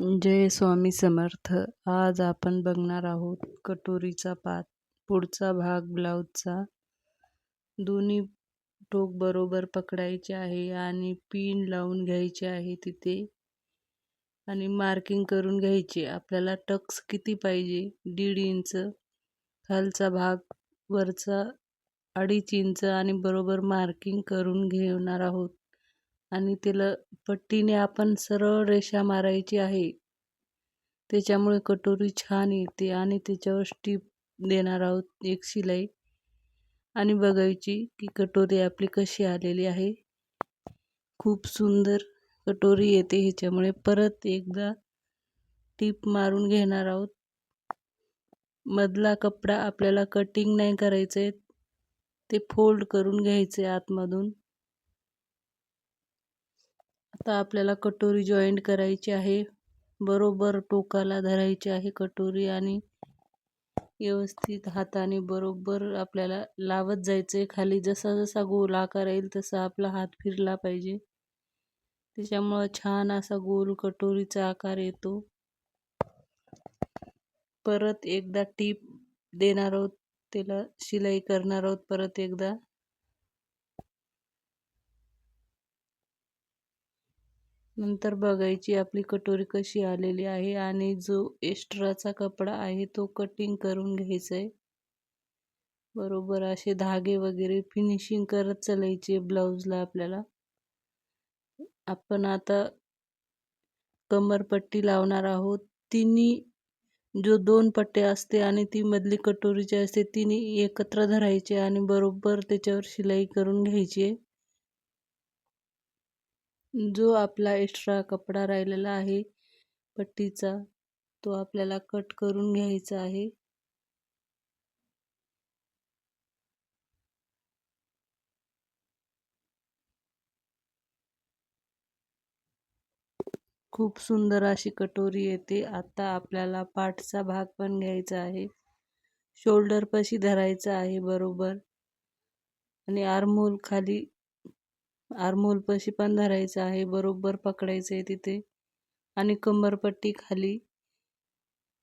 जय स्वामी समर्थ आज आपण बघणार आहोत कटोरीचा पात पुढचा भाग ब्लाऊजचा. दोन्ही टोक बरोबर पकडायचे आहे आणि पिन लावून घ्यायचे आहे तिथे. आणि मार्किंग करून घ्यायचे. आपल्याला टक्स किती पाहिजे? दीड इंच. खालचा भाग वरचा अडीच इंच आणि बरोबर मार्किंग करून घेणार आहोत. आणि त्याला पट्टीने आपण सरळ रेषा मारायची आहे. त्याच्यामुळे कटोरी छान येते आणि त्याच्यावर स्टीप देणार आहोत एक शिलाई. आणि बघायची की कटोरी आपली कशी आलेली आहे. खूप सुंदर कटोरी येते ह्याच्यामुळे. परत एकदा टीप मारून घेणार आहोत. मधला कपडा आपल्याला कटिंग नाही करायचं आहे ते फोल्ड करून घ्यायचे आतमधून. आता आपल्याला कटोरी जॉईंट करायची आहे. बरोबर टोकाला धरायची आहे कटोरी आणि व्यवस्थित हाताने बरोबर आपल्याला लावत जायचं आहे खाली जसा जसा गोल आकार येईल तसा आपला हात फिरला पाहिजे. त्याच्यामुळं छान असा गोल कटोरीचा आकार येतो. परत एकदा टीप देणार आहोत. त्याला शिलाई करणार आहोत परत एकदा. नंतर बघायची आपली कटोरी कशी आलेली आहे आणि जो एक्स्ट्राचा कपडा आहे तो कटिंग करून घ्यायचा आहे बरोबर असे धागे वगैरे फिनिशिंग करत चालायचे ब्लाऊजला आपल्याला. आपण आता कमरपट्टी लावणार आहोत. तिन्ही जो दोन पट्टे असते आणि ती मधली कटोरीची असते तिन्ही एकत्र धरायचे आणि बरोबर त्याच्यावर शिलाई करून घ्यायची आहे. जो आपला एक्स्ट्रा कपडा राहिलेला आहे पट्टीचा तो आपल्याला कट करून घ्यायचा आहे. खूप सुंदर अशी कटोरी येते. आता आपल्याला पाठचा भाग पण घ्यायचा आहे. शोल्डरपाशी धरायचा आहे बरोबर. आणि आर्मोल खाली आरमोलपाशी पण धरायचं आहे बरोबर पकडायचं आहे तिथे. आणि कंबरपट्टी खाली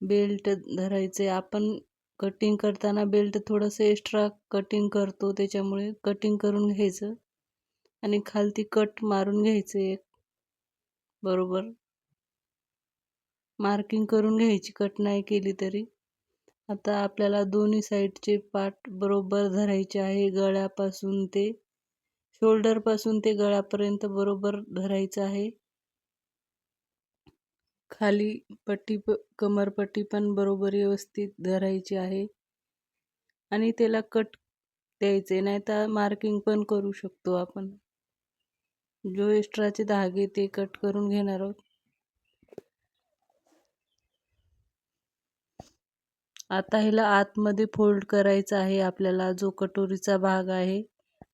बेल्ट धरायचे आपण कटिंग करताना बेल्ट थोडंसं एक्स्ट्रा कटिंग करतो त्याच्यामुळे कटिंग करून घ्यायचं. आणि खालती कट मारून घ्यायचं एक. बरोबर? मार्किंग करून घ्यायची कट नाही केली तरी. आता आपल्याला दोन्ही साईडचे पार्ट बरोबर धरायचे आहे गळ्यापासून ते. शोल्डरपासून ते गळ्यापर्यंत बरोबर धरायचं आहे. खाली पट्टी प कमरपट्टी पण बरोबर व्यवस्थित धरायची आहे. आणि त्याला कट द्यायचे नाही तर मार्किंग पण करू शकतो आपण. जो एक्स्ट्राचे धागे ते कट करून घेणार आहोत. आता ह्याला आतमध्ये फोल्ड करायचा आहे आपल्याला जो कटोरीचा भाग आहे.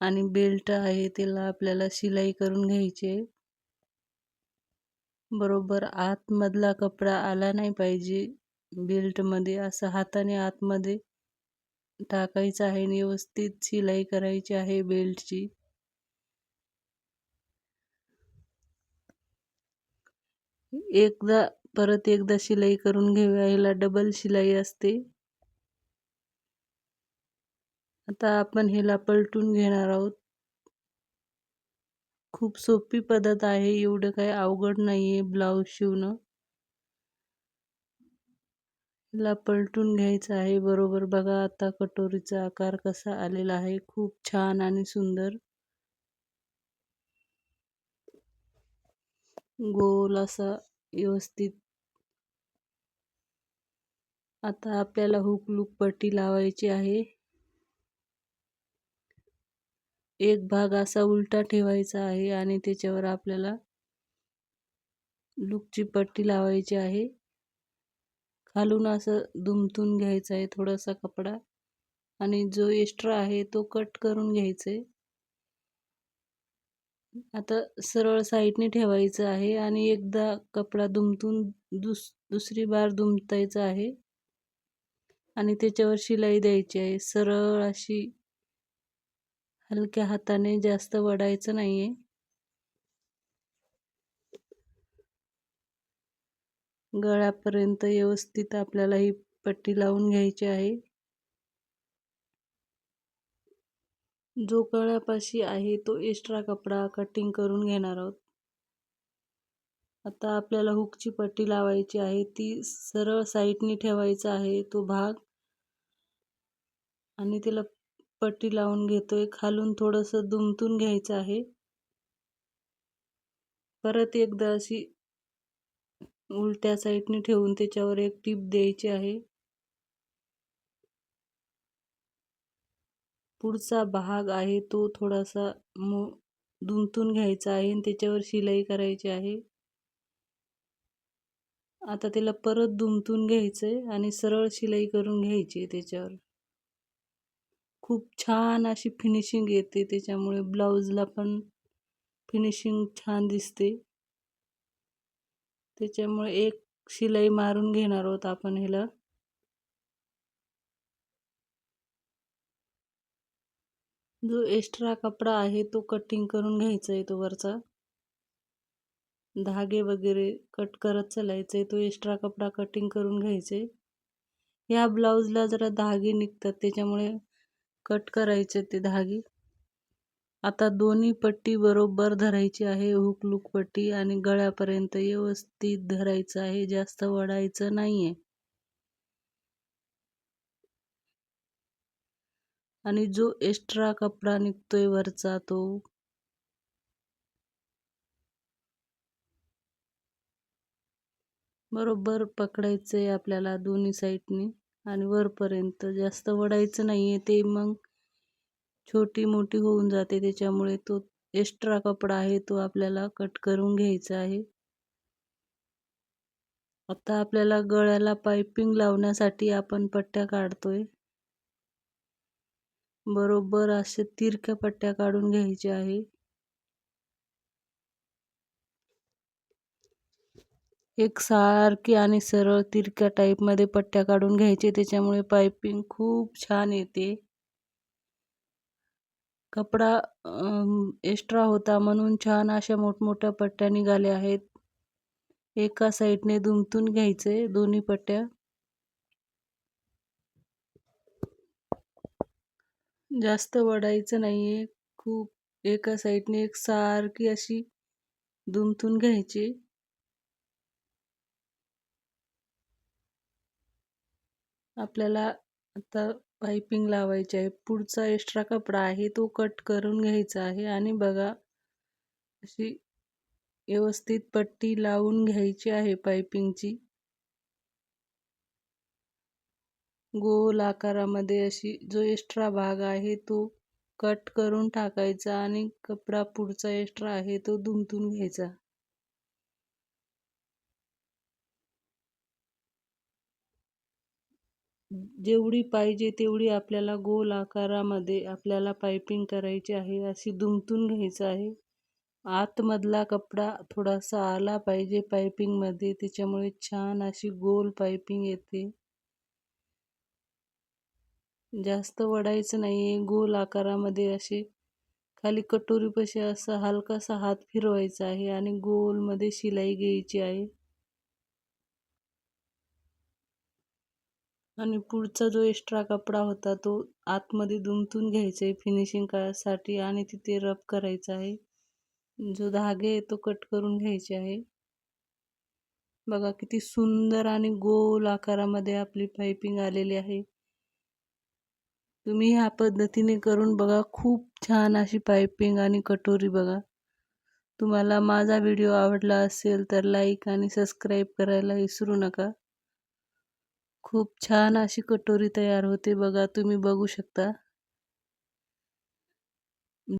आणि बेल्ट आहे त्याला आपल्याला शिलाई करून घ्यायचे. बरोबर आतमधला कपडा आला नाही पाहिजे बेल्टमध्ये असं हाताने आतमध्ये टाकायचं आहे आणि व्यवस्थित शिलाई करायची आहे बेल्टची. एकदा परत एकदा शिलाई करून घेऊया याला डबल शिलाई असते. आता आपण ह्याला पलटून घेणार आहोत. खूप सोपी पद्धत आहे एवढं काही अवघड नाही आहे ब्लाऊज शिवणं. ला पलटून घ्यायचं आहे बरोबर. बघा आता कटोरीचा आकार कसा आलेला आहे खूप छान आणि सुंदर. गोल असा व्यवस्थित. आता आपल्याला हुक लूक पट्टी लावायची आहे. एक भाग असा उलटा ठेवायचा आहे आणि त्याच्यावर आपल्याला लुकची पट्टी लावायची आहे. खालून असं दुमतून घ्यायचं आहे थोडासा कपडा आणि जो एक्स्ट्रा आहे तो कट करून घ्यायचा. आहे आता सरळ साईडने ठेवायचं आहे आणि एकदा कपडा दुमतून दुस दुसरी बार दुमतायचा आहे. आणि त्याच्यावर शिलाई द्यायची आहे. सरळ अशी हलक्या हाताने जास्त वडायचं नाही आहे गळ्यापर्यंत व्यवस्थित आपल्याला ही पट्टी लावून घ्यायची आहे. जो गळ्यापाशी आहे तो एक्स्ट्रा कपडा कटिंग करून घेणार आहोत. आता आपल्याला हुकची पट्टी लावायची आहे. ती सरळ साईडनी ठेवायचा आहे तो भाग. आणि तिला पट्टी लावून घेतोय. खालून थोडंसं दुमतून घ्यायचं आहे. परत एकदा अशी उलट्या साईडने ठेवून त्याच्यावर एक टीप द्यायची आहे. पुढचा भाग आहे तो थोडासा मो दुमतून घ्यायचा आहे आणि त्याच्यावर शिलाई करायची आहे. आता त्याला परत दुमतून घ्यायचंय आणि सरळ शिलाई करून घ्यायची त्याच्यावर. खूप छान अशी फिनिशिंग येते. त्याच्यामुळे ब्लाऊजला पण फिनिशिंग छान दिसते. त्याच्यामुळे एक शिलाई मारून घेणार आहोत आपण ह्याला. जो एक्स्ट्रा कपडा आहे तो कटिंग करून घ्यायचा आहे तो वरचा. धागे वगैरे कट करत चालायचे तो एक्स्ट्रा कपडा कटिंग करून घ्यायचे या ब्लाऊजला जरा धागे निघतात त्याच्यामुळे कट करायचे ते धागे. आता दोन्ही पट्टी बरोबर धरायची आहे. हुकलूक पट्टी आणि गळ्यापर्यंत व्यवस्थित धरायचं आहे. जास्त वडायचं नाही आहे आणि जो एक्स्ट्रा कपडा निघतोय वरचा तो. बरोबर पकडायचं आहे आपल्याला दोन्ही साईडनी आणि वरपर्यंत जास्त वढायचं नाही आहे ते मग छोटी मोठी होऊन जाते. त्याच्यामुळे तो एक्स्ट्रा कपडा आहे तो आपल्याला कट करून घ्यायचा आहे. आता आपल्याला गळ्याला पायपिंग लावण्यासाठी आपण पट्ट्या काढतोय. बरोबर असे तिरक्या पट्ट्या काढून घ्यायच्या आहे. एक सारखी आणि सरळ तिरक्या टाईपमध्ये पट्ट्या काढून घ्यायचे. त्याच्यामुळे पायपिंग खूप छान येते. कपडा एक्स्ट्रा होता म्हणून छान अशा मोठमोठ्या पट्ट्या निघाल्या आहेत. एका साईडने दुमतून घ्यायचे दोन्ही पट्ट्या. जास्त वडायचं नाहीये. खूप एका साईडने एक सारखी अशी दुमतून घ्यायची. आपल्याला आता पायपिंग लावायची आहे. पुढचा एक्स्ट्रा कपडा आहे तो कट करून घ्यायचा आहे आणि बघा अशी व्यवस्थित पट्टी लावून घ्यायची आहे पायपिंगची गोल आकारामध्ये अशी जो एक्स्ट्रा भाग आहे तो कट करून टाकायचा आणि कपडा पुढचा एक्स्ट्रा आहे तो दुमतून घ्यायचा. जेवढी पाहिजे तेवढी आपल्याला गोल आकारामध्ये आपल्याला पायपिंग करायची आहे अशी दुमतून घ्यायचं आहे. आतमधला कपडा थोडासा आला पाहिजे पायपिंगमध्ये त्याच्यामुळे छान अशी गोल पायपिंग येते. जास्त वडायचं नाही आहे गोल आकारामध्ये असे खाली कटोरीपाशी असा हलकासा हात फिरवायचा आहे आणि गोलमध्ये शिलाई घ्यायची आहे. आणि पुढचा जो एक्स्ट्रा कपडा होता तो आतमध्ये दुमतून घ्यायचा आहे फिनिशिंग करायसाठी आणि तिथे रब करायचा आहे. जो धागे आहे तो कट करून घ्यायचे आहे. बघा किती सुंदर आणि गोल आकारामध्ये आपली पायपिंग आलेली आहे. तुम्ही ह्या पद्धतीने करून बघा खूप छान अशी पायपिंग आणि कटोरी बघा. तुम्हाला माझा व्हिडिओ आवडला असेल तर लाईक आणि सबस्क्राईब करायला विसरू नका. खूप छान अशी कटोरी तयार होते बघा तुम्ही बघू शकता.